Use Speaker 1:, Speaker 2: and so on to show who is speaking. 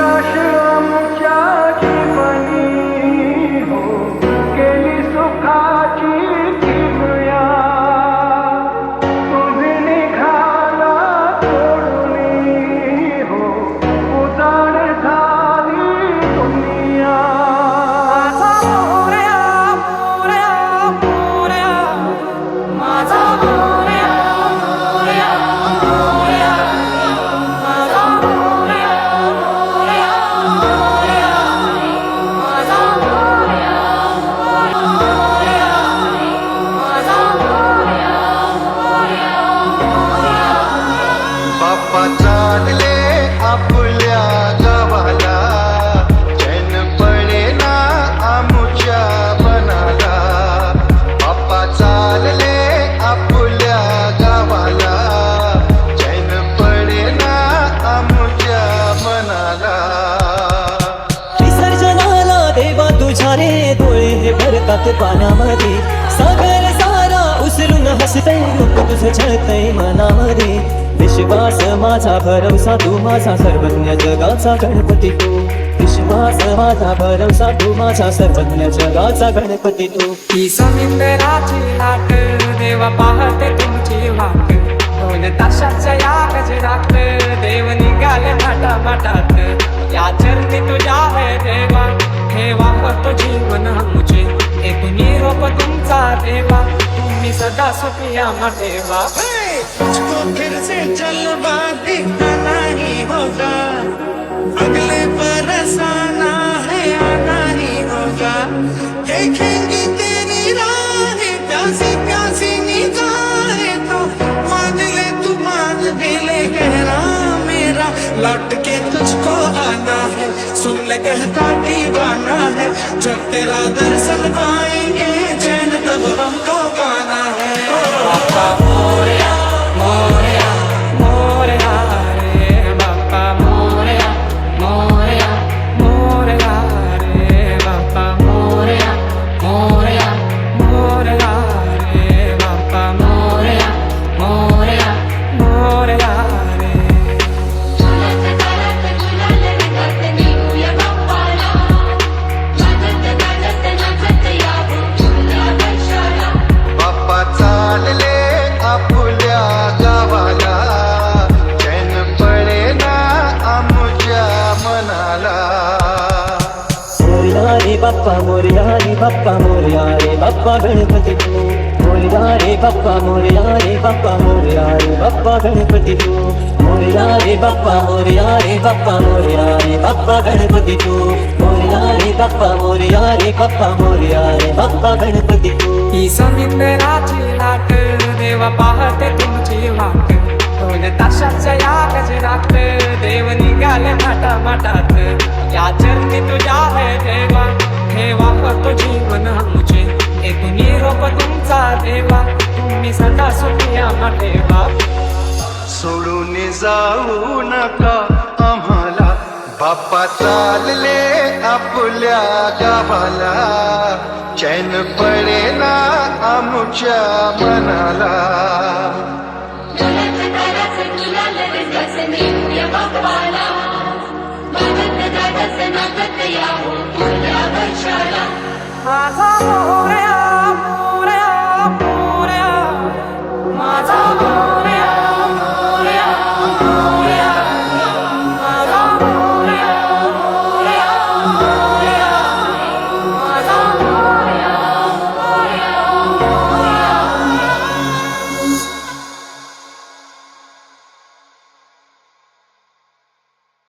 Speaker 1: यश आमच्या सारे डोळे हे
Speaker 2: भरतात पानामध्ये. सागर सारा उसरून हसतय रूप तुझं छळतय मनामध्ये. विश्वास माझा भरवसा तू माझा सर्वज्ञ जगाचा गणपती तू. विश्वास माझा भरवसा तू माझा सर्वज्ञ जगाचा गणपती तू.
Speaker 3: ही समिंदराची लाट देवा पाहते तुमची वाट. ताशाच्या या गजरात देव निघाले माटा माटात या चरणी तुझ्या है देवा. ठेवा होतो जीवन आमचे. एक निरोप तुमचा देवा. तुम्ही सदा सुखिया ठेवा
Speaker 4: तुझको फिर से जलवा दिखता नहीं होगा अगले पर आना है आना ही होगा देखेंगे लौट के तुझको आना है। सुन ले कहता दीवाना है जब तेरा दर्शन
Speaker 3: आएंगे बाप्पा मोरया रे बाप्पा मोरया रे बाप्पा
Speaker 2: गणपती तू मोरया रे बाप्पा मोरया रे बाप्पा मोरया रे बाप्पा गणपती तू मोरया रे बाप्पा मोरया रे बाप्पा मोरया रे बाप्पा गणपती तू मोरया रे बाप्पा मोरया रे बाप्पा मोरया रे बाप्पा गणपती तू
Speaker 3: ही समिंदराची लाट देवा पाहते तू देवा तुम्ही सदा सुखिया ठेवा
Speaker 5: सोडून जाऊ नका आम्हाला. बाप्पा चालले आपल्या गावाला. चैन पडेना आमुच्या मनाला.
Speaker 6: झुलत